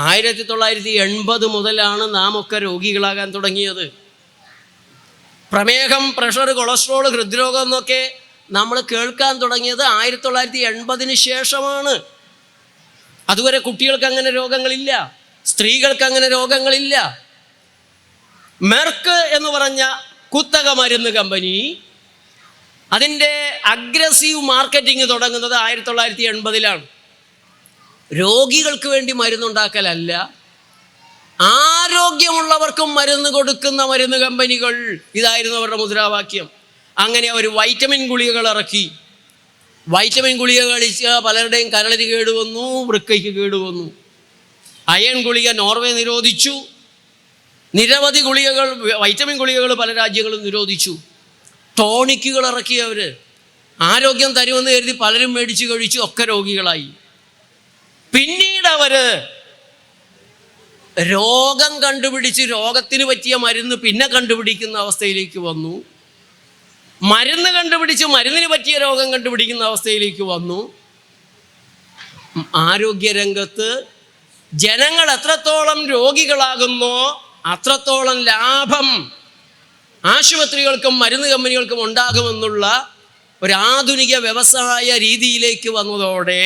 ആയിരത്തി തൊള്ളായിരത്തി എൺപത് മുതലാണ് നാം ഒക്കെ രോഗികളാകാൻ തുടങ്ങിയത്. പ്രമേഹം പ്രഷർ കൊളസ്ട്രോൾ ഹൃദ്രോഗം എന്നൊക്കെ നമ്മൾ കേൾക്കാൻ തുടങ്ങിയത് ആയിരത്തി തൊള്ളായിരത്തി എൺപതിന് ശേഷമാണ്. അതുവരെ കുട്ടികൾക്ക് അങ്ങനെ രോഗങ്ങളില്ല സ്ത്രീകൾക്ക് അങ്ങനെ രോഗങ്ങളില്ല. മെർക്ക് എന്ന് പറഞ്ഞ കുത്തക മരുന്ന് കമ്പനി അതിന്റെ അഗ്രസീവ് മാർക്കറ്റിംഗ് തുടങ്ങുന്നത് ആയിരത്തി തൊള്ളായിരത്തി എൺപതിലാണ് രോഗികൾക്ക് വേണ്ടി മരുന്നുണ്ടാക്കലല്ല. ആരോഗ്യമുള്ളവർക്കും മരുന്ന് കൊടുക്കുന്ന മരുന്ന് കമ്പനികൾ ഇതായിരുന്നു അവരുടെ മുദ്രാവാക്യം. അങ്ങനെ അവർ വൈറ്റമിൻ ഗുളികകൾ ഇറക്കി. വൈറ്റമിൻ ഗുളിക കഴിച്ച് പലരുടെയും കരളിന് കേടുവന്നു വൃക്കയ്ക്ക് കേടുവന്നു. അയൺ ഗുളിക നോർവേ നിരോധിച്ചു. നിരവധി ഗുളികകൾ വൈറ്റമിൻ ഗുളികകൾ പല രാജ്യങ്ങളും നിരോധിച്ചു. ടോണിക്കുകൾ ഇറക്കി അവർ. ആരോഗ്യം തരുമെന്ന് കരുതി പലരും മേടിച്ച് കഴിച്ചു ഒക്കെ രോഗികളായി. പിന്നീട് അവർ രോഗം കണ്ടുപിടിച്ച് രോഗത്തിന് പറ്റിയ മരുന്ന് പിന്നെ കണ്ടുപിടിക്കുന്ന അവസ്ഥയിലേക്ക് വന്നു. മരുന്ന് കണ്ടുപിടിച്ച് മരുന്നിന് പറ്റിയ രോഗം കണ്ടുപിടിക്കുന്ന അവസ്ഥയിലേക്ക് വന്നു. ആരോഗ്യരംഗത്ത് ജനങ്ങൾ എത്രത്തോളം രോഗികളാകുന്നോ അത്രത്തോളം ലാഭം ആശുപത്രികൾക്കും മരുന്ന് കമ്പനികൾക്കും ഉണ്ടാകുമെന്നുള്ള ഒരു ആധുനിക വ്യവസായ രീതിയിലേക്ക് വന്നതോടെ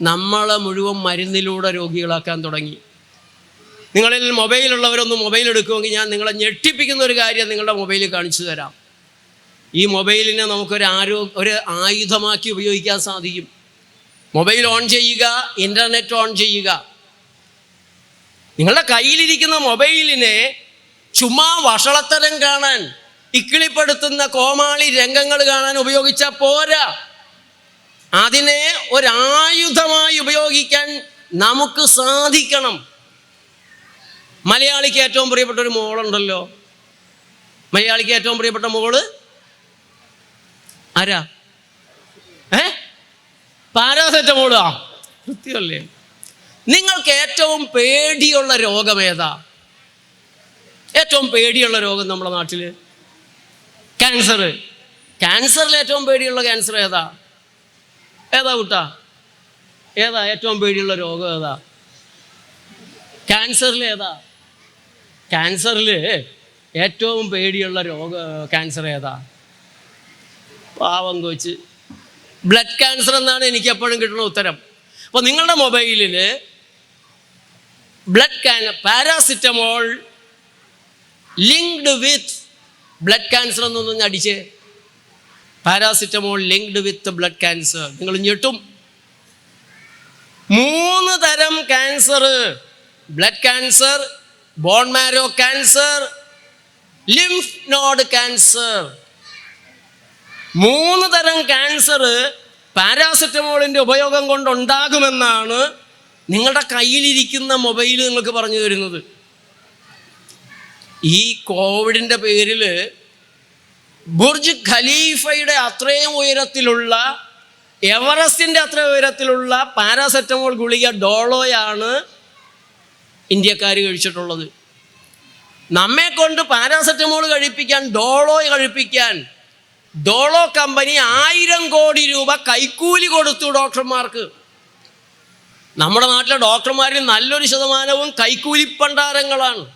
നമ്മളെ മുഴുവൻ മരുന്നിലൂടെ രോഗികളാക്കാൻ തുടങ്ങി. നിങ്ങളിൽ മൊബൈലുള്ളവരൊന്ന് മൊബൈൽ എടുക്കുമെങ്കിൽ ഞാൻ നിങ്ങളെ ഞെട്ടിപ്പിക്കുന്ന ഒരു കാര്യം നിങ്ങളുടെ മൊബൈലിൽ കാണിച്ചു തരാം. ഈ മൊബൈലിനെ നമുക്കൊരു ആരോ ഒരു ആയുധമാക്കി ഉപയോഗിക്കാൻ സാധിക്കും. മൊബൈൽ ഓൺ ചെയ്യുക ഇന്റർനെറ്റ് ഓൺ ചെയ്യുക. നിങ്ങളുടെ കയ്യിലിരിക്കുന്ന മൊബൈലിനെ ചുമ്മാ വഷളത്തരം കാണാൻ ഇക്കിളിപ്പെടുത്തുന്ന കോമാളി രംഗങ്ങൾ കാണാൻ ഉപയോഗിച്ചാൽ പോരാ. അതിനെ ഒരായുധമായി ഉപയോഗിക്കാൻ നമുക്ക് സാധിക്കണം. മലയാളിക്ക് ഏറ്റവും പ്രിയപ്പെട്ട ഒരു മോളുണ്ടല്ലോ. മലയാളിക്ക് ഏറ്റവും പ്രിയപ്പെട്ട മോൾ ആരാ? ഏ? പാരാസെറ്റമോളാ? കൃത്യമല്ലേ നിങ്ങൾക്ക് ഏറ്റവും പേടിയുള്ള രോഗം ഏതാ? ഏറ്റവും പേടിയുള്ള രോഗം നമ്മുടെ നാട്ടിൽ ക്യാൻസർ ക്യാൻസറിൽ ഏറ്റവും പേടിയുള്ള ക്യാൻസർ ഏതാ? ഏതാ കുട്ടാ? ഏതാ ഏറ്റവും പേടിയുള്ള രോഗം ഏതാ? ക്യാൻസറിൽ ഏതാ? ക്യാൻസറിൽ ഏറ്റവും പേടിയുള്ള രോഗ ക്യാൻസർ ഏതാ? പാവം കൊച്ച്. ബ്ലഡ് ക്യാൻസർ എന്നാണ് എനിക്ക് എപ്പോഴും കിട്ടുന്ന ഉത്തരം. അപ്പോൾ നിങ്ങളുടെ മൊബൈലിൽ blood can paracetamol linked with blood cancer എന്നൊന്നും അടിച്ച്. Paracetamol linked with blood cancer. നിങ്ങൾ ഞെട്ടും മൂന്ന് തരം cancer. Blood cancer bone marrow cancer lymph node cancer. മൂന്ന് തരം ക്യാൻസർ പാരാസെറ്റമോളിന്റെ ഉപയോഗം കൊണ്ടുണ്ടാകുമെന്നാണ് നിങ്ങളുടെ കയ്യിലിരിക്കുന്ന മൊബൈൽ നിങ്ങൾക്ക് പറഞ്ഞു തരുന്നത്. ഈ കോവിഡിന്റെ പേരിൽ ബുർജ് ഖലീഫയുടെ അത്രയും ഉയരത്തിലുള്ള എവറസ്റ്റിന്റെ അത്ര ഉയരത്തിലുള്ള പാരാസെറ്റമോൾ ഗുളിക ഡോളോയാണ് ഇന്ത്യക്കാർ കഴിച്ചിട്ടുള്ളത്. നമ്മെ കൊണ്ട് പാരാസെറ്റമോൾ കഴിപ്പിക്കാൻ ഡോളോ കഴിപ്പിക്കാൻ ഡോളോ കമ്പനി ആയിരം കോടി രൂപ കൈക്കൂലി കൊടുത്തു ഡോക്ടർമാർക്ക്. നമ്മുടെ നാട്ടിലെ ഡോക്ടർമാരിൽ നല്ലൊരു ശതമാനവും കൈക്കൂലി പണ്ടാരങ്ങളാണ്.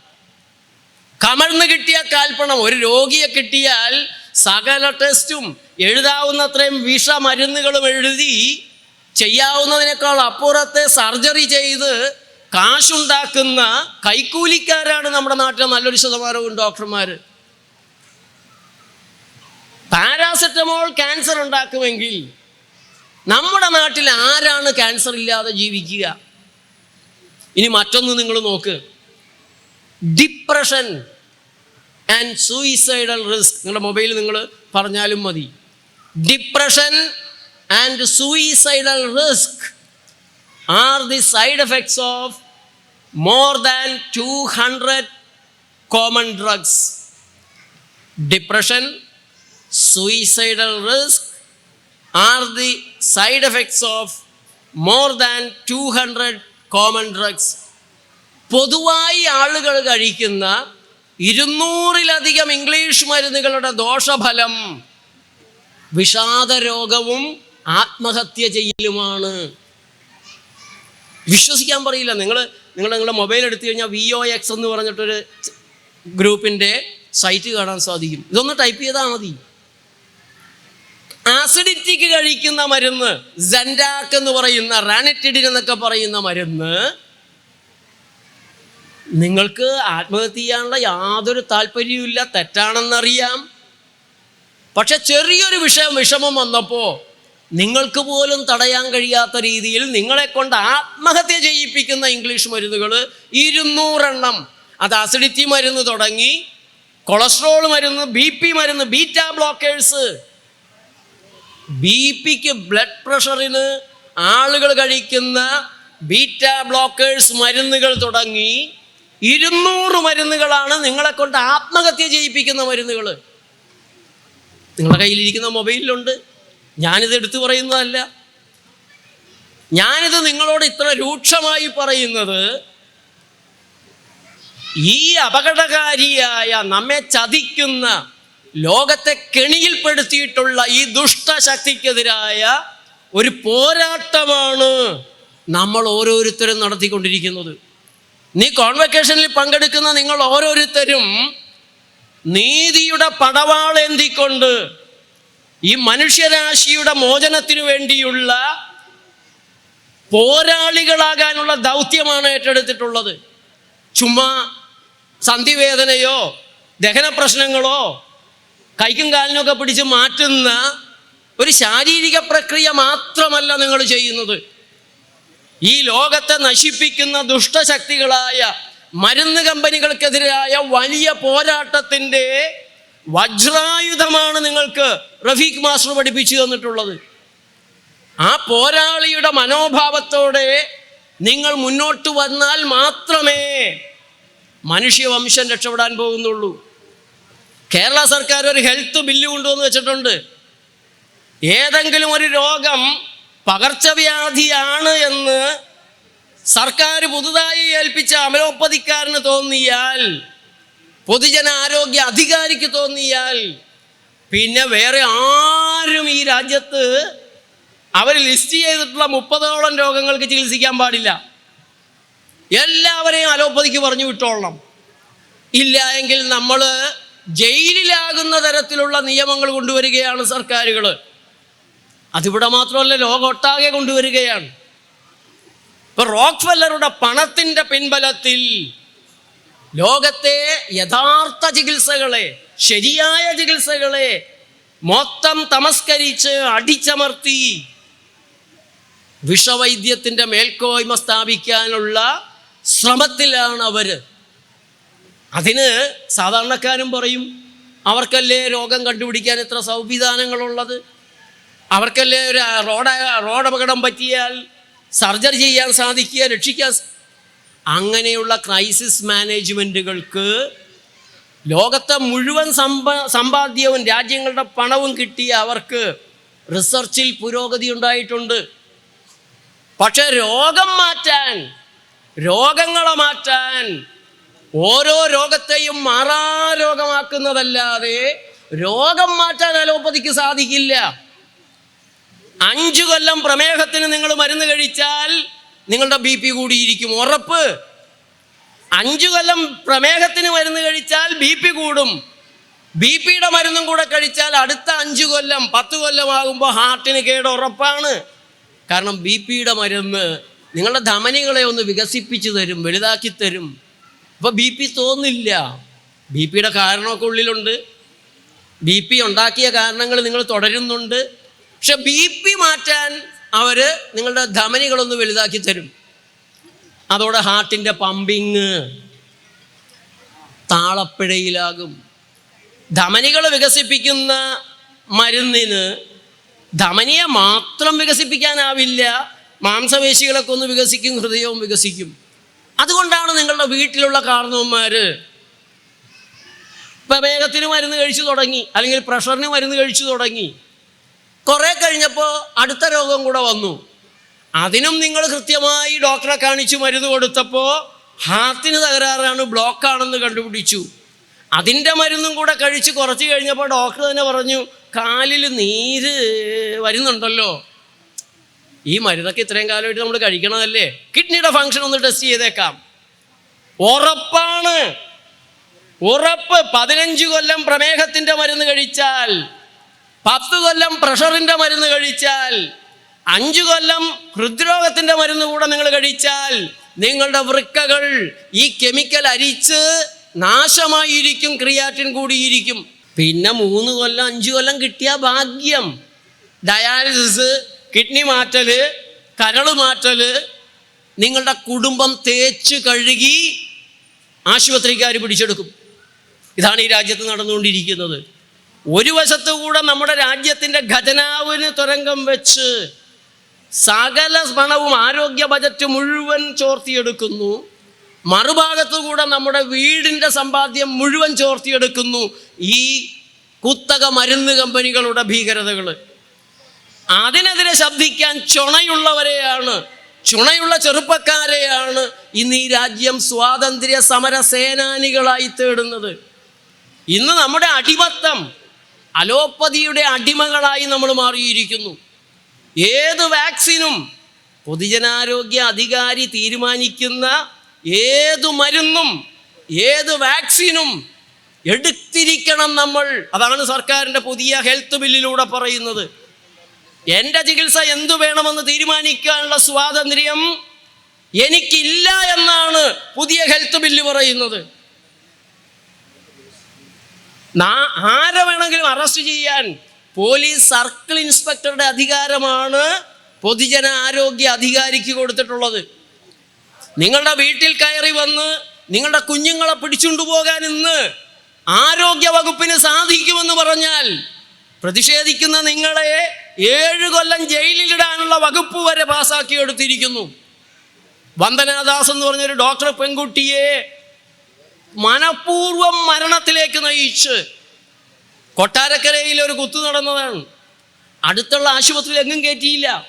കമഴ്ന്ന് കിട്ടിയ കാൽപ്പണം. ഒരു രോഗിയെ കിട്ടിയാൽ സകല ടെസ്റ്റും എഴുതാവുന്നത്രയും വിഷമരുന്നുകളും എഴുതി ചെയ്യാവുന്നതിനേക്കാൾ അപ്പുറത്തെ സർജറി ചെയ്ത് കാശുണ്ടാക്കുന്ന കൈക്കൂലിക്കാരാണ് നമ്മുടെ നാട്ടിൽ നല്ലൊരു ശതമാനവും ഡോക്ടർമാർ. പാരാസെറ്റമോൾ ക്യാൻസർ ഉണ്ടാക്കുമെങ്കിൽ നമ്മുടെ നാട്ടിൽ ആരാണ് ക്യാൻസർ ഇല്ലാതെ ജീവിക്കുക? ഇനി മറ്റൊന്ന് നിങ്ങൾ നോക്ക്. ഡിപ്രഷൻ. ആൻഡ് സൂയിസൈഡൽ റിസ്ക് നിങ്ങളുടെ മൊബൈൽ നിങ്ങൾ പറഞ്ഞാലും മതി depression and suicidal risk are the side effects of more than two hundred common drugs depression suicidal risk are the side effects of more than 200 common drugs. പൊതുവായി ആളുകൾ കഴിക്കുന്ന ഇരുന്നൂറിലധികം English മരുന്നുകളുടെ ദോഷഫലം വിഷാദ രോഗവും ആത്മഹത്യ ചെയ്യലുമാണ്. വിശ്വസിക്കാൻ പറയില്ല. നിങ്ങൾ നിങ്ങൾ നിങ്ങളുടെ മൊബൈൽ എടുത്തു കഴിഞ്ഞാൽ വി ഒ എക്സ് എന്ന് പറഞ്ഞിട്ടൊരു ഗ്രൂപ്പിന്റെ സൈറ്റ് കാണാൻ സാധിക്കും. ഇതൊന്ന് ടൈപ്പ് ചെയ്താൽ മതി. ആസിഡിറ്റിക്ക് കഴിക്കുന്ന മരുന്ന് സെൻഡാക്ക് എന്ന് പറയുന്ന റാനിറ്റിഡിൻ എന്നൊക്കെ പറയുന്ന മരുന്ന് നിങ്ങൾക്ക് ആത്മഹത്യ ചെയ്യാനുള്ള യാതൊരു താല്പര്യവുമില്ല തെറ്റാണെന്നറിയാം. പക്ഷെ ചെറിയൊരു വിഷയം വിഷമം വന്നപ്പോൾ നിങ്ങൾക്ക് പോലും തടയാൻ കഴിയാത്ത രീതിയിൽ നിങ്ങളെ കൊണ്ട് ആത്മഹത്യ ചെയ്യിപ്പിക്കുന്ന ഇംഗ്ലീഷ് മരുന്നുകൾ ഇരുന്നൂറെണ്ണം. അത് അസിഡിറ്റി മരുന്ന് തുടങ്ങി കൊളസ്ട്രോൾ മരുന്ന് ബി പി മരുന്ന് ബീറ്റ ബ്ലോക്കേഴ്സ് ബി പിക്ക് ബ്ലഡ് പ്രഷറിന് ആളുകൾ കഴിക്കുന്ന ബീറ്റ ബ്ലോക്കേഴ്സ് മരുന്നുകൾ തുടങ്ങി ഇരുന്നൂറ് മരുന്നുകളാണ് നിങ്ങളെ കൊണ്ട് ആത്മഹത്യ ചെയ്യിപ്പിക്കുന്ന മരുന്നുകൾ നിങ്ങളുടെ കയ്യിലിരിക്കുന്ന മൊബൈലിലുണ്ട്. ഞാനിത് എടുത്തു പറയുന്നതല്ല. ഞാനിത് നിങ്ങളോട് ഇത്ര രൂക്ഷമായി പറയുന്നത് ഈ അപകടകാരിയായ നമ്മെ ചതിക്കുന്ന ലോകത്തെ കെണിയിൽപ്പെടുത്തിയിട്ടുള്ള ഈ ദുഷ്ടശക്തിക്കെതിരായ ഒരു പോരാട്ടമാണ് നമ്മൾ ഓരോരുത്തരും നടത്തിക്കൊണ്ടിരിക്കുന്നത്. നീ കോൺവെക്കേഷനിൽ പങ്കെടുക്കുന്ന നിങ്ങൾ ഓരോരുത്തരും നീതിയുടെ പടവാളേന്തിക്കൊണ്ട് ഈ മനുഷ്യരാശിയുടെ മോചനത്തിനു വേണ്ടിയുള്ള പോരാളികളാകാനുള്ള ദൗത്യമാണ് ഏറ്റെടുത്തിട്ടുള്ളത്. ചുമ്മാ സന്ധിവേദനയോ ദഹന പ്രശ്നങ്ങളോ കൈക്കും കാലിനൊക്കെ പിടിച്ച് മാറ്റുന്ന ഒരു ശാരീരിക പ്രക്രിയ മാത്രമല്ല നിങ്ങൾ ചെയ്യുന്നത്. ഈ ലോകത്തെ നശിപ്പിക്കുന്ന ദുഷ്ടശക്തികളായ മരുന്ന് കമ്പനികൾക്കെതിരായ വലിയ പോരാട്ടത്തിന്റെ വജ്രായുധമാണ് നിങ്ങൾക്ക് റഫീഖ് മാസ്റ്റർ പഠിപ്പിച്ചു തന്നിട്ടുള്ളത്. ആ പോരാളിയുടെ മനോഭാവത്തോടെ നിങ്ങൾ മുന്നോട്ട് വന്നാൽ മാത്രമേ മനുഷ്യവംശം രക്ഷപ്പെടാൻ പോകുന്നുള്ളൂ. കേരള സർക്കാർ ഒരു ഹെൽത്ത് ബില്ല് കൊണ്ടുവന്ന് വെച്ചിട്ടുണ്ട്. ഏതെങ്കിലും ഒരു രോഗം പകർച്ചവ്യാധിയാണ് എന്ന് സർക്കാർ പുതുതായി ഏൽപ്പിച്ച അമലോപ്പതിക്കാരന് തോന്നിയാൽ പൊതുജനാരോഗ്യ അധികാരിക്ക് തോന്നിയാൽ പിന്നെ വേറെ ആരും ഈ രാജ്യത്ത് അവർ ലിസ്റ്റ് ചെയ്തിട്ടുള്ള മുപ്പതോളം രോഗങ്ങൾക്ക് ചികിത്സിക്കാൻ പാടില്ല. എല്ലാവരെയും അലോപ്പതിക്ക് പറഞ്ഞു വിട്ടോളണം. ഇല്ല എങ്കിൽ നമ്മൾ ജയിലിലാകുന്ന തരത്തിലുള്ള നിയമങ്ങൾ കൊണ്ടുവരികയാണ് സർക്കാരുകൾ അതിവിടെ മാത്രമല്ല ലോകമൊട്ടാകെ കൊണ്ടുവരികയാണ്. ഇപ്പൊ റോക്ക്ഫെല്ലറുടെ പണത്തിന്റെ പിൻബലത്തിൽ ലോകത്തെ യഥാർത്ഥ ചികിത്സകളെ ശരിയായ ചികിത്സകളെ മൊത്തം തമസ്കരിച്ച് അടിച്ചമർത്തി വിഷവൈദ്യത്തിന്റെ മേൽക്കോയ്മ സ്ഥാപിക്കാനുള്ള ശ്രമത്തിലാണ് അവർ. അതിന് സാധാരണക്കാരും പറയും അവർക്കല്ലേ രോഗം കണ്ടുപിടിക്കാൻ എത്ര സംവിധാനങ്ങളുള്ളത്? അവർക്കല്ലേ ഒരു റോഡ് റോഡ് അപകടം പറ്റിയാൽ സർജറി ചെയ്യാൻ സാധിക്കുക രക്ഷിക്കാൻ അങ്ങനെയുള്ള ക്രൈസിസ് മാനേജ്മെന്റുകൾക്ക് ലോകത്തെ മുഴുവൻ സമ്പ സമ്പാദ്യവും രാജ്യങ്ങളുടെ പണവും കിട്ടിയ അവർക്ക് റിസർച്ചിൽ പുരോഗതി ഉണ്ടായിട്ടുണ്ട്. പക്ഷെ രോഗം മാറ്റാൻ രോഗങ്ങളെ മാറ്റാൻ ഓരോ രോഗത്തെയും മാറാരോഗമാക്കുന്നതല്ലാതെ രോഗം മാറ്റാൻ അലോപ്പതിക്ക് സാധിക്കില്ല. അഞ്ചു കൊല്ലം പ്രമേഹത്തിന് നിങ്ങൾ മരുന്ന് കഴിച്ചാൽ നിങ്ങളുടെ ബി പി കൂടിയിരിക്കും. ഉറപ്പ്. അഞ്ചു കൊല്ലം പ്രമേഹത്തിന് മരുന്ന് കഴിച്ചാൽ ബി പി കൂടും. ബി പിയുടെ മരുന്നും കൂടെ കഴിച്ചാൽ അടുത്ത അഞ്ചു കൊല്ലം പത്ത് കൊല്ലമാകുമ്പോൾ ഹാർട്ടിന് കേട് ഉറപ്പാണ്. കാരണം ബി പിയുടെ മരുന്ന് നിങ്ങളുടെ ധമനികളെ ഒന്ന് വികസിപ്പിച്ചു തരും വലുതാക്കി തരും. അപ്പോൾ ബി പി തോന്നില്ല. ബി പിയുടെ കാരണമൊക്കെ ഉള്ളിലുണ്ട്. ബി പി ഉണ്ടാക്കിയ കാരണങ്ങൾ നിങ്ങൾ തുടരുന്നുണ്ട്. പക്ഷെ ബി പി മാറ്റാൻ അവർ നിങ്ങളുടെ ധമനികളൊന്ന് വലുതാക്കി തരും. അതോടെ ഹാർട്ടിന്റെ പമ്പിങ് താളപ്പിഴയിലാകും. ധമനികൾ വികസിപ്പിക്കുന്ന മരുന്നിന് ധമനിയെ മാത്രം വികസിപ്പിക്കാനാവില്ല മാംസപേശികളൊക്കെ ഒന്ന് വികസിക്കും ഹൃദയവും വികസിക്കും. അതുകൊണ്ടാണ് നിങ്ങളുടെ വീട്ടിലുള്ള കാരണവന്മാർ വേഗത്തിന് മരുന്ന് കഴിച്ചു തുടങ്ങി അല്ലെങ്കിൽ പ്രഷറിന് മരുന്ന് കഴിച്ചു തുടങ്ങി. കുറേ കഴിഞ്ഞപ്പോൾ അടുത്ത രോഗം കൂടെ വന്നു. അതിനും നിങ്ങൾ കൃത്യമായി ഡോക്ടറെ കാണിച്ചു മരുന്ന് കൊടുത്തപ്പോൾ ഹാർട്ടിന് തകരാറാണ് ബ്ലോക്കാണെന്ന് കണ്ടുപിടിച്ചു. അതിന്റെ മരുന്നും കൂടെ കഴിച്ച് കുറച്ച് കഴിഞ്ഞപ്പോൾ ഡോക്ടർ തന്നെ പറഞ്ഞു കാലിൽ നീര് വരുന്നുണ്ടല്ലോ. ഈ മരുന്നൊക്കെ ഇത്രയും കാലമായിട്ട് നമ്മൾ കഴിക്കണതല്ലേ? കിഡ്നിയുടെ ഫങ്ഷൻ ഒന്ന് ടെസ്റ്റ് ചെയ്തേക്കാം. ഉറപ്പാണ്. ഉറപ്പ് പതിനഞ്ച് കൊല്ലം പ്രമേഹത്തിന്റെ മരുന്ന് കഴിച്ചാൽ പത്ത് കൊല്ലം പ്രഷറിന്റെ മരുന്ന് കഴിച്ചാൽ അഞ്ചു കൊല്ലം ഹൃദ്രോഗത്തിന്റെ മരുന്ന് കൂടെ നിങ്ങൾ കഴിച്ചാൽ നിങ്ങളുടെ വൃക്കകൾ ഈ കെമിക്കൽ അരിച്ച് നാശമായിരിക്കും ക്രിയാറ്റിൻ കൂടിയിരിക്കും. പിന്നെ മൂന്ന് കൊല്ലം അഞ്ചു കൊല്ലം കിട്ടിയ ഭാഗ്യം. ഡയാലിസിസ് കിഡ്നി മാറ്റൽ കരൾ മാറ്റൽ നിങ്ങളുടെ കുടുംബം തേച്ച് കഴുകി ആശുപത്രിക്കാർ പിടിച്ചെടുക്കും. ഇതാണ് ഈ രാജ്യത്ത് നടന്നുകൊണ്ടിരിക്കുന്നത്. ഒരു വശത്തു കൂടെ നമ്മുടെ രാജ്യത്തിന്റെ ഖജനാവിന് തുരങ്കം വെച്ച് സകല പണവും ആരോഗ്യ ബജറ്റ് മുഴുവൻ ചോർത്തിയെടുക്കുന്നു. മറുഭാഗത്തു കൂടെ നമ്മുടെ വീടിന്റെ സമ്പാദ്യം മുഴുവൻ ചോർത്തിയെടുക്കുന്നു ഈ കുത്തക മരുന്ന് കമ്പനികളുടെ ഭീകരതകൾ അതിനെതിരെ ശബ്ദിക്കാൻ ചുണയുള്ളവരെയാണ് ചുണയുള്ള ചെറുപ്പക്കാരെയാണ് ഇന്ന് ഈ രാജ്യം സ്വാതന്ത്ര്യ സമര സേനാനികളായി തേടുന്നത്. ഇന്ന് നമ്മുടെ അടിമത്തം അലോപ്പതിയുടെ അടിമകളായി നമ്മൾ മാറിയിരിക്കുന്നു. ഏത് വാക്സിനും പൊതുജനാരോഗ്യ അധികാരി തീരുമാനിക്കുന്ന ഏതു മരുന്നും ഏത് വാക്സിനും എടുത്തിരിക്കണം നമ്മൾ. അതാണ് സർക്കാരിന്റെ പുതിയ ഹെൽത്ത് ബില്ലിലൂടെ പറയുന്നത്. എന്റെ ചികിത്സ എന്തു വേണമെന്ന് തീരുമാനിക്കാനുള്ള സ്വാതന്ത്ര്യം എനിക്കില്ല എന്നാണ് പുതിയ ഹെൽത്ത് ബില്ല് പറയുന്നത്. ആരെ വേണമെങ്കിലും അറസ്റ്റ് ചെയ്യാൻ? പോലീസ് സർക്കിൾ ഇൻസ്പെക്ടറുടെ അധികാരമാണ് പൊതുജന ആരോഗ്യ അധികാരിക്ക് കൊടുത്തിട്ടുള്ളത്. നിങ്ങളുടെ വീട്ടിൽ കയറി വന്ന് നിങ്ങളുടെ കുഞ്ഞുങ്ങളെ പിടിച്ചുകൊണ്ടുപോകാൻ ഇന്ന് ആരോഗ്യ വകുപ്പിന് സാധിക്കുമെന്ന് പറഞ്ഞാൽ പ്രതിഷേധിക്കുന്ന നിങ്ങളെ ഏഴ് കൊല്ലം ജയിലിലിടാനുള്ള വകുപ്പ് വരെ പാസാക്കി എടുത്തിരിക്കുന്നു വന്ദനാദാസ് എന്ന് പറഞ്ഞൊരു ഡോക്ടർ പെൺകുട്ടിയെ മനഃപൂർവം മരണത്തിലേക്ക് നയിച്ച് കൊട്ടാരക്കരയിൽ ഒരു കുത്തു നടന്നതാണ്. അടുത്തുള്ള ആശുപത്രിയിൽ എങ്ങും കയറ്റിയില്ല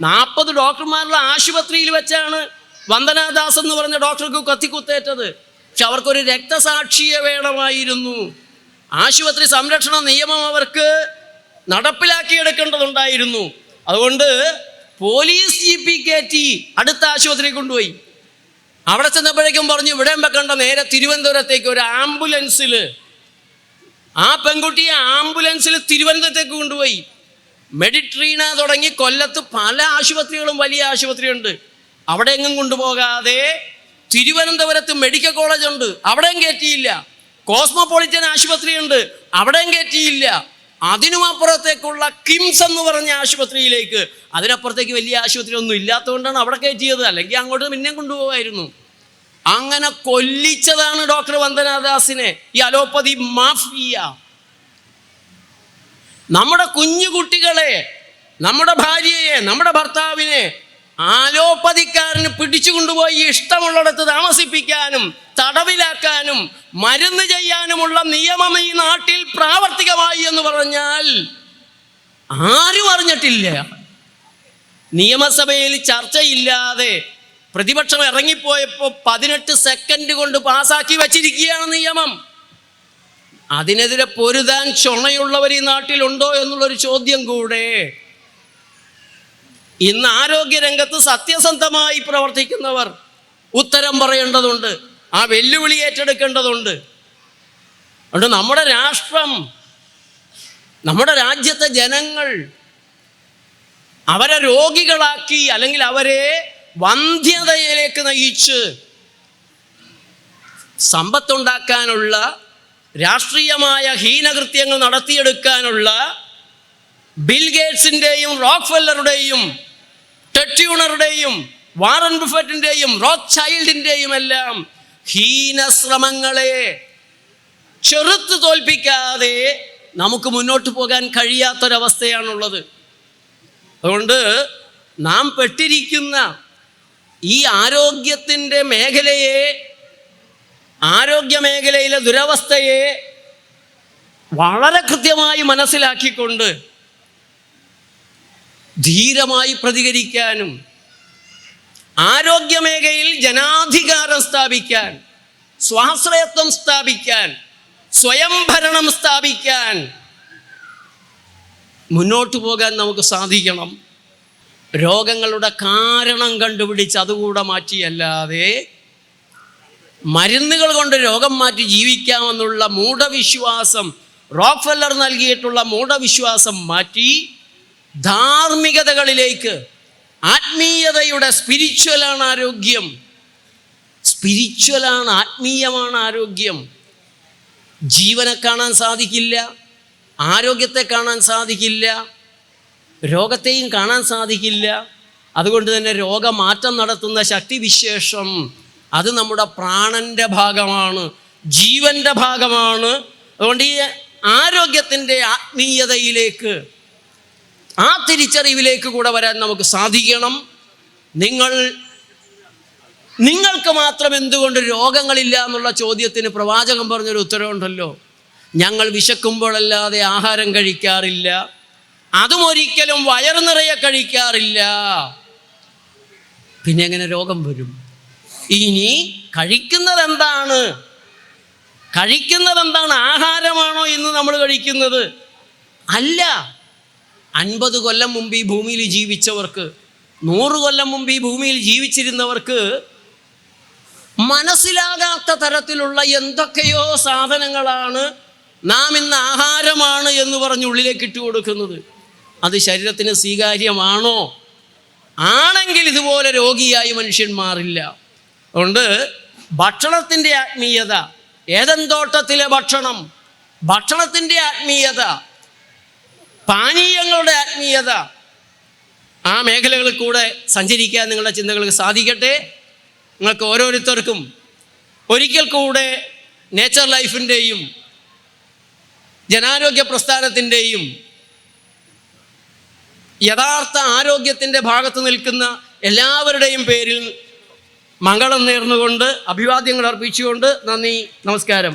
നാൽപ്പത് ഡോക്ടർമാരുടെ ആശുപത്രിയിൽ വെച്ചാണ് വന്ദനാദാസ് എന്ന് പറഞ്ഞ ഡോക്ടർക്ക് കത്തിക്കുത്തേറ്റത്. പക്ഷെ അവർക്കൊരു രക്തസാക്ഷിയെ വേണമായിരുന്നു. ആശുപത്രി സംരക്ഷണ നിയമം അവർക്ക് നടപ്പിലാക്കിയെടുക്കേണ്ടതുണ്ടായിരുന്നു. അതുകൊണ്ട് പോലീസ് ജി പി കയറ്റി അടുത്ത ആശുപത്രി കൊണ്ടുപോയി. അവിടെ ചെന്നപ്പോഴേക്കും പറഞ്ഞു ഇവിടെയും വെക്കണ്ട നേരെ തിരുവനന്തപുരത്തേക്ക് ഒരു ആംബുലൻസിൽ. ആ പെൺകുട്ടിയെ ആംബുലൻസിൽ തിരുവനന്തപുരത്തേക്ക് കൊണ്ടുപോയി. മെഡിട്രീന തുടങ്ങി കൊല്ലത്ത് പല ആശുപത്രികളും വലിയ ആശുപത്രിയുണ്ട്. അവിടെ എങ്ങും കൊണ്ടുപോകാതെ തിരുവനന്തപുരത്ത് മെഡിക്കൽ കോളേജ് ഉണ്ട് അവിടെയും കയറ്റിയില്ല. കോസ്മോപൊളിറ്റൻ ആശുപത്രിയുണ്ട്. അവിടെയും കയറ്റിയില്ല. അതിനും അപ്പുറത്തേക്കുള്ള കിംസ് എന്ന് പറഞ്ഞ ആശുപത്രിയിലേക്ക്. അതിനപ്പുറത്തേക്ക് വലിയ ആശുപത്രി ഒന്നും ഇല്ലാത്തതുകൊണ്ടാണ് അവിടെ കയറ്റിയത്. അല്ലെങ്കിൽ അങ്ങോട്ട് പിന്നെയും കൊണ്ടുപോകായിരുന്നു അങ്ങനെ കൊല്ലിച്ചതാണ് ഡോക്ടർ വന്ദനാദാസിനെ. ഈ അലോപ്പതി മാഫിയ. നമ്മുടെ കുഞ്ഞു കുട്ടികളെ നമ്മുടെ ഭാര്യയെ നമ്മുടെ ഭർത്താവിനെ ആലോപ്പതിക്കാരന് പിടിച്ചു കൊണ്ടുപോയി ഇഷ്ടമുള്ളിടത്ത് താമസിപ്പിക്കാനും തടവിലാക്കാനും മരുന്ന് ചെയ്യാനുമുള്ള നിയമം ഈ നാട്ടിൽ പ്രാവർത്തികമായി എന്ന് പറഞ്ഞാൽ ആരും അറിഞ്ഞിട്ടില്ല. നിയമസഭയിൽ ചർച്ചയില്ലാതെ പ്രതിപക്ഷം ഇറങ്ങിപ്പോയപ്പോൾ പതിനെട്ട് സെക്കൻഡ് കൊണ്ട് പാസാക്കി വച്ചിരിക്കുകയാണ് നിയമം. അതിനെതിരെ പൊരുതാൻ ചുണയുള്ളവർ ഈ നാട്ടിലുണ്ടോ എന്നുള്ളൊരു ചോദ്യം കൂടെ. ഇന്ന് ആരോഗ്യരംഗത്ത് സത്യസന്ധമായി പ്രവർത്തിക്കുന്നവർ ഉത്തരം പറയേണ്ടതുണ്ട് ആ വെല്ലുവിളി ഏറ്റെടുക്കേണ്ടതുണ്ട്. അതുകൊണ്ട് നമ്മുടെ രാഷ്ട്രം നമ്മുടെ രാജ്യത്തെ ജനങ്ങൾ അവരെ രോഗികളാക്കി അല്ലെങ്കിൽ അവരെ വന്ധ്യതയിലേക്ക് നയിച്ച് സമ്പത്തുണ്ടാക്കാനുള്ള രാഷ്ട്രീയമായ ഹീനകൃത്യങ്ങൾ നടത്തിയെടുക്കാനുള്ള ബിൽ ഗേറ്റ്സിന്റെയും റോക്ക് ഫെല്ലറുടെയും ടെറ്റ്യൂണറുടെയും വാറൻ ബുഫറ്റിന്റെയും റോക്ക് ചൈൽഡിന്റെയും എല്ലാം ഹീനശ്രമങ്ങളെ ചെറുത്ത് തോൽപ്പിക്കാതെ നമുക്ക് മുന്നോട്ട് പോകാൻ കഴിയാത്തൊരവസ്ഥയാണുള്ളത്. അതുകൊണ്ട് നാം പെട്ടിരിക്കുന്ന ഈ ആരോഗ്യത്തിന്റെ മേഖലയെ ആരോഗ്യ മേഖലയിലെ ദുരവസ്ഥയെ വളരെ കൃത്യമായി മനസ്സിലാക്കിക്കൊണ്ട് ധീരമായി പ്രതികരിക്കാനും ആരോഗ്യമേഖലയിൽ ജനാധികാരം സ്ഥാപിക്കാൻ സ്വാശ്രയത്വം സ്ഥാപിക്കാൻ സ്വയംഭരണം സ്ഥാപിക്കാൻ മുന്നോട്ടു പോകാൻ നമുക്ക് സാധിക്കണം. രോഗങ്ങളുടെ കാരണം കണ്ടുപിടിച്ച് അതുകൂടെ മാറ്റിയല്ലാതെ മരുന്നുകൾ കൊണ്ട് രോഗം മാറ്റി ജീവിക്കാമെന്നുള്ള മൂഢവിശ്വാസം റോക്ക്ഫെല്ലർ നൽകിയിട്ടുള്ള മൂഢവിശ്വാസം മാറ്റി ധാർമ്മികതകളിലേക്ക് ആത്മീയതയുടെ സ്പിരിച്വലാണ് ആരോഗ്യം. സ്പിരിച്വലാണ് ആത്മീയമാണ് ആരോഗ്യം. ജീവനെ കാണാൻ സാധിക്കില്ല ആരോഗ്യത്തെ കാണാൻ സാധിക്കില്ല രോഗത്തെയും കാണാൻ സാധിക്കില്ല. അതുകൊണ്ട് തന്നെ രോഗമാറ്റം നടത്തുന്ന ശക്തിവിശേഷം അത് നമ്മുടെ പ്രാണന്റെ ഭാഗമാണ് ജീവന്റെ ഭാഗമാണ്. അതുകൊണ്ട് ഈ ആരോഗ്യത്തിന്റെ ആത്മീയതയിലേക്ക് ആ തിരിച്ചറിവിലേക്ക് കൂടെ വരാൻ നമുക്ക് സാധിക്കണം. നിങ്ങൾ നിങ്ങൾക്ക് മാത്രം എന്തുകൊണ്ട് രോഗങ്ങളില്ല എന്നുള്ള ചോദ്യത്തിന് പ്രവാചകൻ പറഞ്ഞൊരു ഉത്തരവുണ്ടല്ലോ. ഞങ്ങൾ വിശക്കുമ്പോഴല്ലാതെ ആഹാരം കഴിക്കാറില്ല. അതും ഒരിക്കലും വയറു നിറയെ കഴിക്കാറില്ല. പിന്നെ എങ്ങനെ രോഗം വരും? ഇനി കഴിക്കുന്നത് എന്താണ് കഴിക്കുന്നത് എന്താണ് ആഹാരമാണോ ഇന്ന് നമ്മൾ കഴിക്കുന്നത്? അല്ല. അൻപത് കൊല്ലം മുമ്പ് ഈ ഭൂമിയിൽ ജീവിച്ചവർക്ക് നൂറ് കൊല്ലം മുമ്പ് ഈ ഭൂമിയിൽ ജീവിച്ചിരുന്നവർക്ക് മനസ്സിലാകാത്ത തരത്തിലുള്ള എന്തൊക്കെയോ സാധനങ്ങളാണ് നാം ഇന്ന് ആഹാരമാണ് എന്ന് പറഞ്ഞ് ഉള്ളിലേക്ക് ഇട്ട് കൊടുക്കുന്നത്. അത് ശരീരത്തിന് സ്വീകാര്യമാണോ? ആണെങ്കിൽ ഇതുപോലെ രോഗിയായി മനുഷ്യൻ മാറില്ല അതുകൊണ്ട് ഭക്ഷണത്തിന്റെ ആത്മീയത ഏതൻ തോട്ടത്തിലെ ഭക്ഷണം ഭക്ഷണത്തിന്റെ ആത്മീയത പാനീയങ്ങളുടെ ആത്മീയത ആ മേഖലകളിൽ കൂടെ സഞ്ചരിക്കാൻ നിങ്ങളുടെ ചിന്തകൾക്ക് സാധിക്കട്ടെ. നിങ്ങൾക്ക് ഓരോരുത്തർക്കും ഒരിക്കൽ കൂടെ നേച്ചർ ലൈഫിന്റെയും ജനാരോഗ്യ പ്രസ്ഥാനത്തിന്റെയും യഥാർത്ഥ ആരോഗ്യത്തിന്റെ ഭാഗത്ത് നിൽക്കുന്ന എല്ലാവരുടെയും പേരിൽ മംഗളം നേർന്നുകൊണ്ട് അഭിവാദ്യങ്ങൾ അർപ്പിച്ചുകൊണ്ട് നന്ദി നമസ്കാരം.